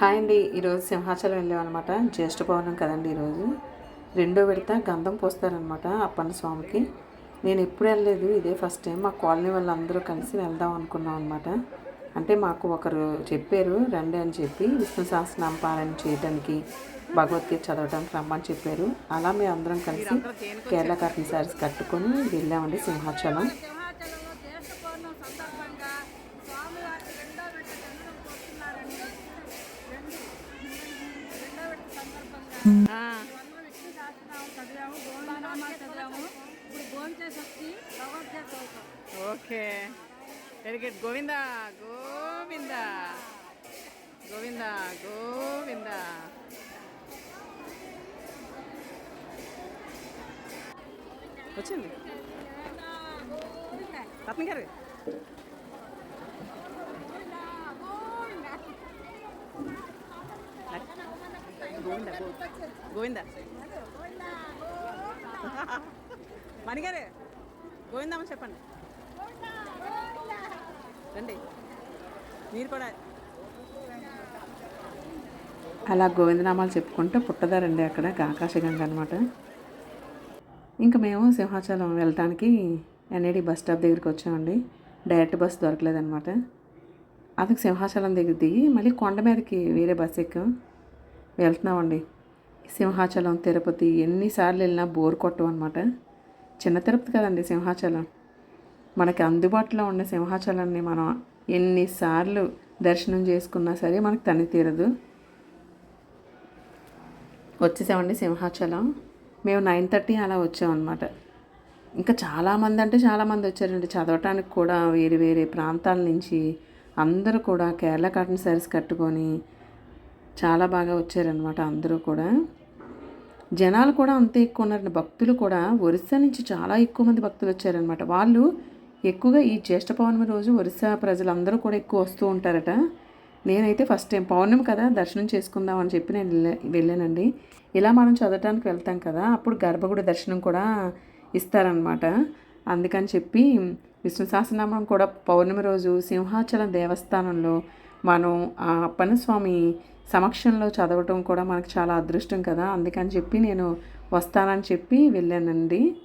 Hi అండి. ఈరోజు సింహాచలం వెళ్ళామన్నమాట జ్యేష్ఠ పౌర్ణం కదండి ఈరోజు. రెండో విడత గంధం పోస్తారనమాట అప్పన్న స్వామికి. నేను ఎప్పుడు వెళ్ళలేదు. ఇదే ఫస్ట్ టైం మా కాలనీ వాళ్ళందరూ కలిసి వెళ్దాం అనుకున్నాం అనమాట అంటే మాకు ఒకరు చెప్పారు రండి అని చెప్పి విష్ణు సహస్రనామ పారాయణ చేయడానికి భగవద్గీత చదవడానికి రమ్మని చెప్పారు. అలా మేము అందరం కలిసి కేరళ కర్టన్ శారీస్ కట్టుకొని వెళ్ళామండి Simhachalam. Okay. Very good Govinda Govinda. Govinda Govinda. వచ్చింది. రత్న గారు. గోవింద? మణిగారు గోవిందమ్మని చెప్పండి. రండి. మీరు కూడా అలా గోవిందనామాలు చెప్పుకుంటూ పుట్టదారండి అక్కడ ఆకాశగంగ అనమాట ఇంకా మేము సింహాచలం వెళ్ళటానికి ఎన్ఏడి బస్ స్టాప్ దగ్గరికి వచ్చామండి. డైరెక్ట్ బస్ దొరకలేదనమాట అది సింహాచలం దగ్గర దిగి మళ్ళీ కొండ మీదకి వేరే బస్ ఎక్కాం. వెళ్తున్నామండి. సింహాచలం తిరుపతి ఎన్నిసార్లు వెళ్ళినా బోర్ కొట్టం అనమాట చిన్న తిరుపతి కదండి సింహాచలం. మనకి అందుబాటులో ఉన్న సింహాచలాన్ని మనం ఎన్నిసార్లు దర్శనం చేసుకున్నా సరే మనకు తని తీరదు. వచ్చేసామండి సింహాచలం. మేము నైన్ థర్టీ అలా వచ్చామన్నమాట ఇంకా చాలామంది అంటే చాలామంది వచ్చారండి. చదవటానికి కూడా వేరే వేరే ప్రాంతాల నుంచి అందరూ కూడా కేరళ కాటన్ శారీస్ కట్టుకొని చాలా బాగా వచ్చారనమాట అందరూ కూడా. జనాలు కూడా అంతే ఎక్కువ ఉన్నారండి. భక్తులు కూడా ఒరిస్సా నుంచి చాలా ఎక్కువ మంది భక్తులు వచ్చారనమాట వాళ్ళు ఎక్కువగా ఈ జ్యేష్ఠ పౌర్ణమి రోజు ఒరిస్సా ప్రజలందరూ కూడా ఎక్కువ వస్తూ ఉంటారట. నేనైతే ఫస్ట్ టైం పౌర్ణమి కదా దర్శనం చేసుకుందాం అని చెప్పి నేను వెళ్ళానండి. ఇలా మనం చదవటానికి వెళ్తాం కదా అప్పుడు గర్భగుడి దర్శనం కూడా ఇస్తారనమాట అందుకని చెప్పి విష్ణు సహస్రనామం కూడా పౌర్ణమి రోజు సింహాచలం దేవస్థానంలో మనం ఆ అప్పన స్వామి సమక్షంలో చదవటం కూడా మనకు చాలా అదృష్టం కదా. అందుకని చెప్పి నేను వస్తానని చెప్పి వెళ్ళానండి.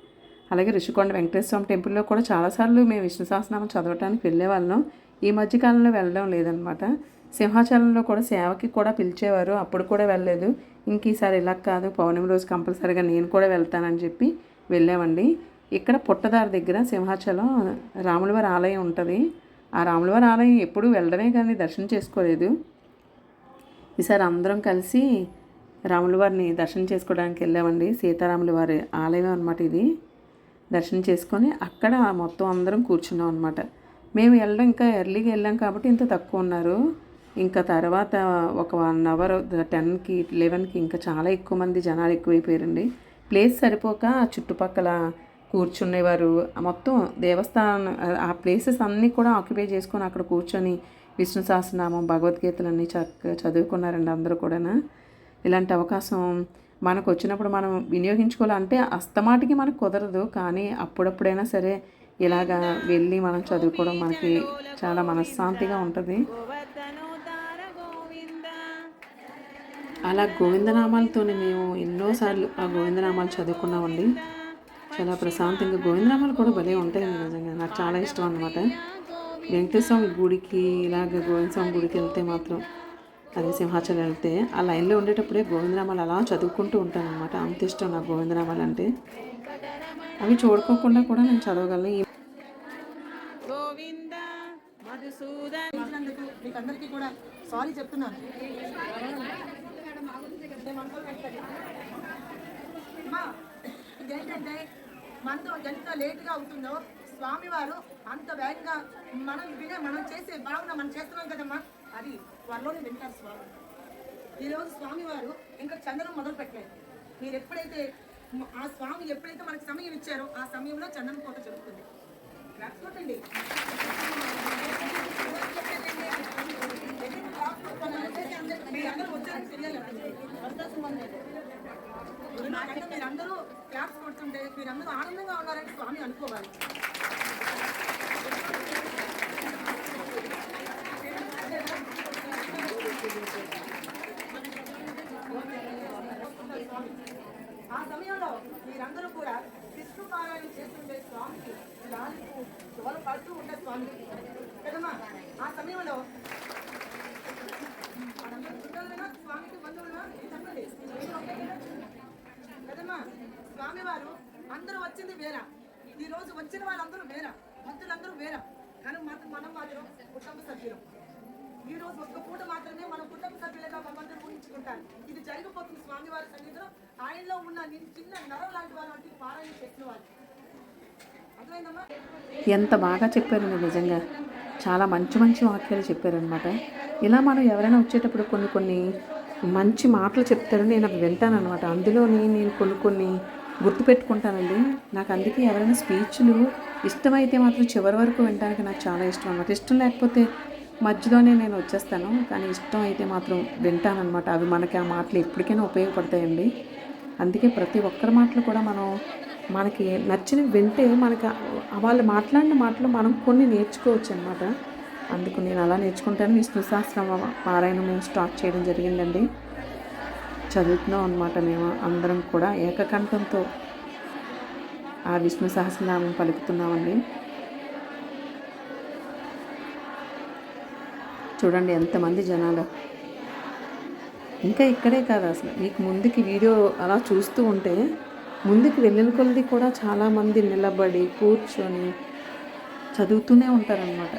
అలాగే ఋషికొండ వెంకటేశ్వర స్వామి టెంపుల్లో కూడా చాలాసార్లు మేము విష్ణు సహస్రనామం చదవటానికి వెళ్ళేవాళ్ళం. ఈ మధ్యకాలంలో వెళ్ళడం లేదనమాట. సింహాచలంలో కూడా సేవకి కూడా పిలిచేవారు. అప్పుడు కూడా వెళ్ళలేదు. ఇంక ఈసారి ఇలా కాదు. పౌర్ణమి రోజు కంపల్సరీగా నేను కూడా వెళ్తానని చెప్పి వెళ్ళామండి. ఇక్కడ పుట్టదారి దగ్గర సింహాచలం రాములవారి ఆలయం ఉంటుంది. ఆ రాములవారి ఆలయం ఎప్పుడూ వెళ్ళడమే కానీ దర్శనం చేసుకోలేదు. ఈసారి అందరం కలిసి రాములవారిని దర్శనం చేసుకోవడానికి వెళ్ళామండి. సీతారాముల వారి ఆలయం అనమాట ఇది. దర్శనం చేసుకొని అక్కడ మొత్తం అందరం కూర్చున్నాం అనమాట మేము వెళ్ళడం ఇంకా ఎర్లీగా వెళ్ళాం కాబట్టి ఇంత తక్కువ ఉన్నారు. ఇంకా తర్వాత ఒక వన్ అవర్ టెన్కి లెవెన్కి ఇంకా చాలా ఎక్కువ మంది జనాలు ఎక్కువైపోయారండి. ప్లేస్ సరిపోక చుట్టుపక్కల కూర్చునేవారు. మొత్తం దేవస్థానం ఆ ప్లేసెస్ అన్నీ కూడా ఆక్యుపై చేసుకొని అక్కడ కూర్చొని విష్ణు సహస్రనామం భగవద్గీతలన్నీ చక్క చదువుకున్నారండి అందరూ కూడా ఇలాంటి అవకాశం మనకు వచ్చినప్పుడు మనం వినియోగించుకోవాలంటే అస్తమాటికి మనకు కుదరదు. కానీ అప్పుడప్పుడైనా సరే ఇలాగా వెళ్ళి మనం చదువుకోవడం మనకి చాలా మనశ్శాంతిగా ఉంటుంది. అలా గోవిందనామాలతోనే మేము ఎన్నోసార్లు ఆ గోవిందనామాలు చదువుకున్నామండి. చాలా ప్రశాంతంగా గోవిందరామాలు కూడా భలే ఉంటాయండి నిజంగా. నాకు చాలా ఇష్టం అనమాట వెంకటేశ్వర స్వామి గుడికి ఇలాగ గోవింద స్వామి గుడికి వెళ్తే మాత్రం అదే సింహాచలం వెళ్తే ఆ లైన్లో ఉండేటప్పుడే గోవిందరామాలు అలా చదువుకుంటూ ఉంటాను అనమాట అంత ఇష్టం నాకు గోవిందరామాలు అంటే. అవి చూడుకోకుండా కూడా నేను చదవగలను. గోవింద మధుసూదన్. కూడా సారీ చెప్తున్నాను. మనతో ఎంత లేట్గా అవుతుందో స్వామివారు అంత వేగంగా మనం వినే మనం చేసే భావన మనం చేస్తున్నాం కదమ్మా అది త్వరలోనే వింటారు స్వామి. ఈరోజు స్వామివారు ఇంకా చందనం మొదలు పెట్టలేదు. మీరు ఎప్పుడైతే ఆ స్వామి ఎప్పుడైతే మనకి సమయం ఇచ్చారో ఆ సమయంలో చందనం కోట జరుగుతుంది. రాసుకోటండి కొట్టండి. మీరందరూ వచ్చారని తెలియాలి. నాకంటే మీరందరూ క్లాప్స్ కొడుతుంటే మీరందరూ ఆనందంగా ఉన్నారని స్వామి అనుకోవాలి. ఆ సమయంలో మీరందరూ కూడా విష్ణు పారాయణ చేస్తుండే స్వామికి లాలిపు తోలపడుతూ ఉండే స్వామి కదమ్మా ఆ సమయంలో స్వామివారు అందరూ వచ్చింది వేరా. ఈ రోజు వచ్చిన వాళ్ళందరూ వేరా. భక్తులందరూ వేరా. కానీ మాత్రం మనం మాత్రం కుటుంబ సభ్యులు. ఈ రోజు ఒక్క పూట మాత్రమే మన కుటుంబ సభ్యులుగా మమ్మల్ని ఊహించుకుంటారు ఇది జరిగిపోతుంది స్వామివారి సన్నిధిలో. ఆయనలో ఉన్న నేను చిన్న నరం లాంటి వారు అంటే పారాయణ చేసిన వాళ్ళు. ఎంత బాగా చెప్పారండి నిజంగా. చాలా మంచి మంచి వాక్యాలు చెప్పారనమాట ఇలా మనం ఎవరైనా వచ్చేటప్పుడు కొన్ని కొన్ని మంచి మాటలు చెప్తారని నేను అవి వింటాను అనమాట అందులోని నేను కొన్ని కొన్ని గుర్తుపెట్టుకుంటానండి. నాకు అందుకే ఎవరైనా స్పీచ్లు ఇష్టమైతే మాత్రం చివరి వరకు వినడానికి నాకు చాలా ఇష్టం అనమాట ఇష్టం లేకపోతే మధ్యలోనే నేను వచ్చేస్తాను. కానీ ఇష్టం అయితే మాత్రం వింటానమాట అవి మనకి ఆ మాటలు ఎప్పటికైనా ఉపయోగపడతాయండి. అందుకే ప్రతి ఒక్కరి మాటలు కూడా మనం మనకి నచ్చినవి వింటే మనకి వాళ్ళు మాట్లాడిన మాటలు మనం కొన్ని నేర్చుకోవచ్చు అనమాట అందుకు నేను అలా నేర్చుకుంటాను. విష్ణు సహస్రం పారాయణము స్టార్ట్ చేయడం జరిగిందండి. చదువుతున్నాం అనమాట మేము. అందరం కూడా ఏకకంఠంతో ఆ విష్ణు సహస్రనామం పలుకుతున్నామండి. చూడండి ఎంతమంది జనాలు. ఇంకా ఇక్కడే కాదు అసలు. మీకు ముందుకి వీడియో అలా చూస్తూ ఉంటే ముందుకు వెళ్ళిన కొలది కూడా చాలామంది నిలబడి కూర్చొని చదువుతూనే ఉంటారనమాట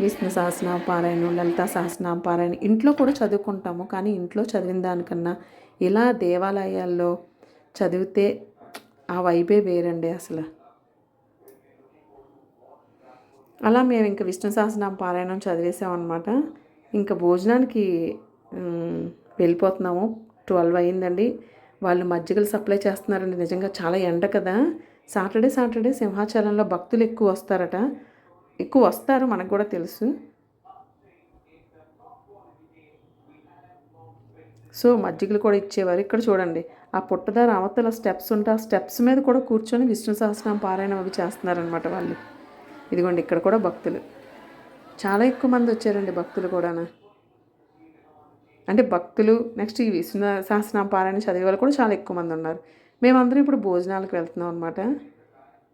విష్ణు సహస్రనామ పారాయణం లలిత సహస్రనామ పారాయణం ఇంట్లో కూడా చదువుకుంటాము. కానీ ఇంట్లో చదివిన దానికన్నా ఇలా దేవాలయాల్లో చదివితే ఆ వైబే వేరండి అసలు. అలా మేము ఇంకా విష్ణు సహస్రనామ పారాయణం చదివేసామన్నమాట. ఇంకా భోజనానికి వెళ్ళిపోతున్నాము. ట్వెల్వ్ అయ్యిందండి. వాళ్ళు మజ్జిగలు సప్లై చేస్తున్నారండి. నిజంగా చాలా ఎండ కదా. సాటర్డే సాటర్డే సింహాచలంలో భక్తులు ఎక్కువ వస్తారట. ఎక్కువ వస్తారు మనకు కూడా తెలుసు. సో మజ్జిగలు కూడా ఇచ్చేవారు. ఇక్కడ చూడండి ఆ పుట్టదార అవతల స్టెప్స్ ఉంటే ఆ స్టెప్స్ మీద కూడా కూర్చొని విష్ణు సహస్రం పారాయణం అవి చేస్తున్నారనమాట వాళ్ళు. ఇదిగోండి ఇక్కడ కూడా భక్తులు. చాలా ఎక్కువ మంది వచ్చారండి భక్తులు కూడా అంటే భక్తులు నెక్స్ట్ ఈ విష్ణు సహస్రం పారాయణ చదివే వాళ్ళు కూడా చాలా ఎక్కువ మంది ఉన్నారు. మేమందరం ఇప్పుడు భోజనాలకు వెళ్తున్నాం అనమాట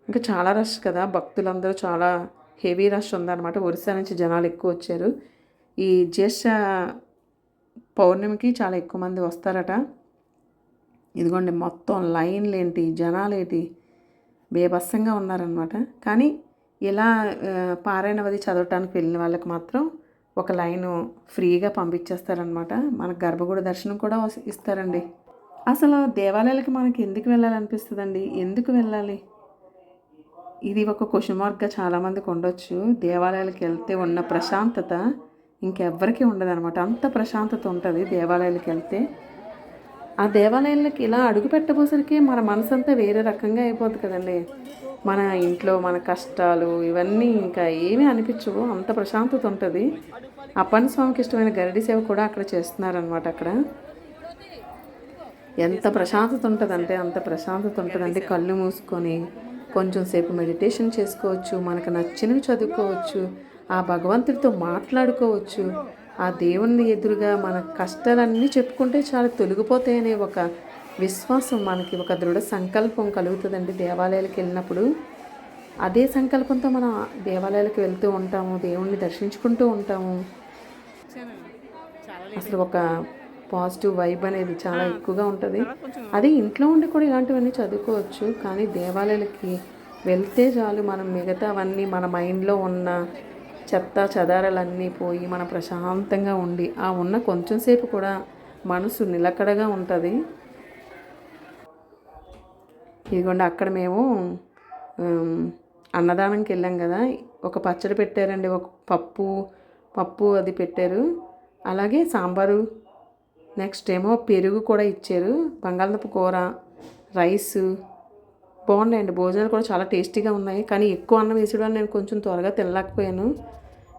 ఇంకా చాలా రష్ కదా భక్తులందరూ చాలా హెవీ రష్ ఉందన్నమాట. ఒరిస్సా నుంచి జనాలు ఎక్కువ వచ్చారు. ఈ జ్యేష్ఠ పౌర్ణమికి చాలా ఎక్కువ మంది వస్తారట. ఇదిగోండి మొత్తం లైన్లు ఏంటి జనాలు ఏంటి బేభత్సంగా ఉన్నారనమాట కానీ ఇలా ఆ, పారాయణవది చదవటానికి వెళ్ళిన వాళ్ళకి మాత్రం ఒక లైను ఫ్రీగా పంపించేస్తారనమాట మనకు గర్భగుడి దర్శనం కూడా ఇస్తారండి. అసలు దేవాలయాలకి మనకి ఎందుకు వెళ్ళాలనిపిస్తుందండి? ఎందుకు వెళ్ళాలి? ఇది ఒక క్వశ్చన్ మార్క్గా చాలామందికి ఉండొచ్చు. దేవాలయాలకు వెళ్తే ఉన్న ప్రశాంతత ఇంకెవ్వరికీ ఉండదన్నమాట. అంత ప్రశాంతత ఉంటుంది దేవాలయాలకు వెళ్తే. ఆ దేవాలయాలకి ఇలా అడుగు పెట్టబోసరికి మన మనసు అంతా వేరే రకంగా అయిపోద్ది కదండి. మన ఇంట్లో మన కష్టాలు ఇవన్నీ ఇంకా ఏమీ అనిపించవు. అంత ప్రశాంతత ఉంటుంది. అప్పన్న స్వామికి ఇష్టమైన గరిడి సేవ కూడా అక్కడ చేస్తున్నారనమాట అక్కడ. ఎంత ప్రశాంతత ఉంటుందంటే అంత ప్రశాంతత ఉంటుందండి. కళ్ళు మూసుకొని కొంచెం సేపు మెడిటేషన్ చేసుకోవచ్చు మనకు నచ్చినవి చదువుకోవచ్చు ఆ భగవంతుడితో మాట్లాడుకోవచ్చు. ఆ దేవుని ఎదురుగా మన కష్టాలన్నీ చెప్పుకుంటే చాలా తొలగిపోతాయనే ఒక విశ్వాసం మనకి ఒక దృఢ సంకల్పం కలుగుతుందండి దేవాలయాలకు వెళ్ళినప్పుడు. అదే సంకల్పంతో మనం దేవాలయాలకు వెళ్తూ ఉంటాము దేవుణ్ణి దర్శించుకుంటూ ఉంటాము. అసలు ఒక పాజిటివ్ వైబ్ అనేది చాలా ఎక్కువగా ఉంటుంది. అది ఇంట్లో ఉండి కూడా ఇలాంటివన్నీ చదువుకోవచ్చు కానీ దేవాలయాలకి వెళ్తే చాలు మనం మిగతావన్నీ మన మైండ్లో ఉన్న చెత్త చెదారాలన్నీ పోయి మనం ప్రశాంతంగా ఉండి ఆ ఉన్న కొంచెం సేపు కూడా మనసు నిలకడగా ఉంటుంది. ఇదిగోండి అక్కడ మేము అన్నదానంకి వెళ్ళాం కదా. ఒక పచ్చడి పెట్టారండి ఒక పప్పు పప్పు అది పెట్టారు. అలాగే సాంబారు నెక్స్ట్ ఏమో పెరుగు కూడా ఇచ్చారు. బంగాళదుంప కూర రైస్. బాగున్నాయండి. భోజనాలు కూడా చాలా టేస్టీగా ఉన్నాయి. కానీ ఎక్కువ అన్నం వేసడం నేను కొంచెం త్వరగా తినలేకపోయాను.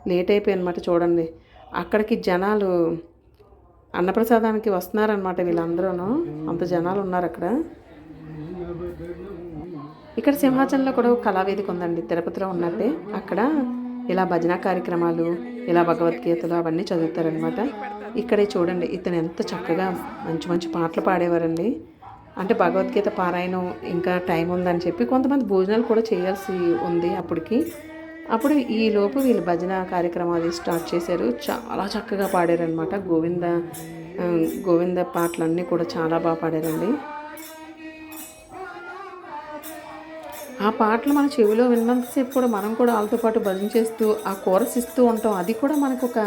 లేట్ అయిపోయాను అనమాట చూడండి. అక్కడికి జనాలు అన్నప్రసాదానికి వస్తున్నారనమాట వీళ్ళందరూ అంత జనాలు ఉన్నారు అక్కడ. ఇక్కడ సింహాచలంలో కూడా కళావేదిక ఉందండి. తిరుపతిలో ఉన్నట్టే. అక్కడ ఇలా భజన కార్యక్రమాలు ఇలా భగవద్గీతలు అవన్నీ చదువుతారనమాట ఇక్కడే చూడండి ఇతను ఎంత చక్కగా మంచి మంచి పాటలు పాడేవారండి. అంటే భగవద్గీత పారాయణం ఇంకా టైం ఉందని చెప్పి కొంతమంది భోజనాలు కూడా చేయాల్సి ఉంది అప్పటికి. అప్పుడు ఈ లోపు వీళ్ళు భజన కార్యక్రమాలు స్టార్ట్ చేశారు. చాలా చక్కగా పాడారనమాట గోవింద గోవింద పాటలన్నీ కూడా చాలా బాగా పాడారండి. ఆ పాటలు మన చెవిలో విన్నంతసేపు కూడా మనం కూడా వాళ్ళతో పాటు భజన చేస్తూ ఆ కోరస్ ఇస్తూ ఉంటాం. అది కూడా మనకు ఒక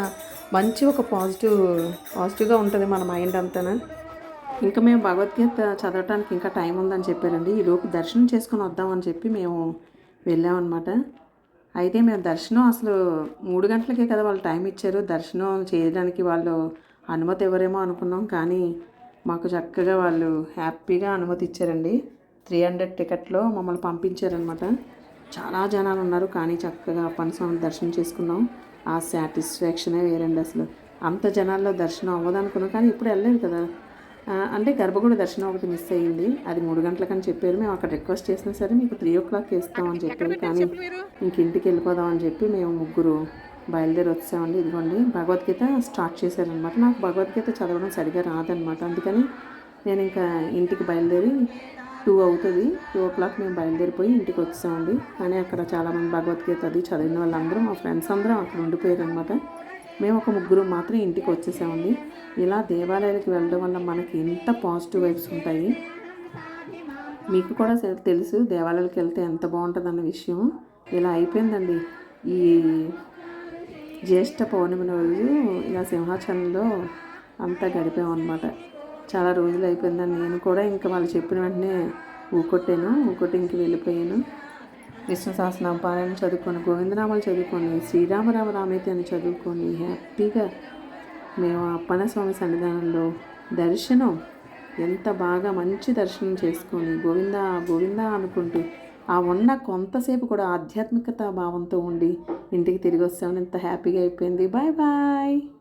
మంచి ఒక పాజిటివ్ పాజిటివ్గా ఉంటుంది మన మైండ్ అంతాను? ఇంకా మేము భగవద్గీత చదవటానికి ఇంకా టైం ఉందని చెప్పారండి. ఈలోపు దర్శనం చేసుకొని వద్దామని చెప్పి మేము వెళ్ళామన్నమాట. అయితే మేము దర్శనం అసలు మూడు గంటలకే కదా వాళ్ళు టైం ఇచ్చారు. దర్శనం చేయడానికి వాళ్ళు అనుమతి ఇవ్వరేమో అనుకున్నాం. కానీ మాకు చక్కగా వాళ్ళు హ్యాపీగా అనుమతి ఇచ్చారండి. త్రీ హండ్రెడ్ టికెట్లో మమ్మల్ని పంపించారనమాట. చాలా జనాలు ఉన్నారు కానీ చక్కగా అప్పని స్వామి దర్శనం చేసుకున్నాం. ఆ సాటిస్ఫాక్షనే వేరండి అసలు. అంత జనాల్లో దర్శనం అవ్వదు అనుకున్నాం కానీ ఇప్పుడు వెళ్ళలేదు కదా. అంటే గర్భగుడి దర్శనం ఒకటి మిస్ అయ్యింది. అది మూడు గంటలకని చెప్పారు. మేము అక్కడ రిక్వెస్ట్ చేసినా సరే మీకు త్రీ ఓ క్లాక్ ఇస్తామని చెప్పారు. కానీ ఇంక ఇంటికి వెళ్ళిపోదామని చెప్పి మేము ముగ్గురు బయలుదేరి వచ్చామండి. ఇదిగోండి భగవద్గీత స్టార్ట్ చేశారనమాట. నాకు భగవద్గీత చదవడం సరిగా రాదనమాట. అందుకని నేను ఇంకా ఇంటికి బయలుదేరి టూ అవుతుంది. టూ ఓ క్లాక్ మేము బయలుదేరిపోయి ఇంటికి వచ్చామండి. కానీ అక్కడ చాలామంది భగవద్గీత అది చదివిన వాళ్ళందరూ మా ఫ్రెండ్స్ అందరం అక్కడ ఉండిపోయారు అనమాట మేము ఒక ముగ్గురు మాత్రం ఇంటికి వచ్చేసామండి. ఇలా దేవాలయాలకు వెళ్ళడం వల్ల మనకి ఎంత పాజిటివ్ వైబ్స్ ఉంటాయి. మీకు కూడా తెలుసు దేవాలయాలకు వెళ్తే ఎంత బాగుంటుంది అన్న విషయం. ఇలా అయిపోయిందండి. ఈ జ్యేష్ఠ పౌర్ణమి రోజు ఇలా సింహాచలంలో అంతా గడిపామన్నమాట. చాలా రోజులు అయిపోయిందని నేను కూడా ఇంకా వాళ్ళు చెప్పిన వెంటనే ఊకొట్టాను. ఊకొట్టి ఇంక వెళ్ళిపోయాను. విష్ణు సహస్రనామ పారాయణ చదువుకొని గోవిందనామాలు చదువుకొని శ్రీరామరామ రామేతని అని చదువుకొని హ్యాపీగా మేము అప్పన్న స్వామి సన్నిధానంలో దర్శనం ఎంత బాగా మంచి దర్శనం చేసుకొని గోవింద గోవింద అనుకుంటూ ఆ ఉన్న కొంతసేపు కూడా ఆధ్యాత్మికత భావంతో ఉండి ఇంటికి తిరిగి వస్తామని ఎంత హ్యాపీగా అయిపోయింది. Bye bye.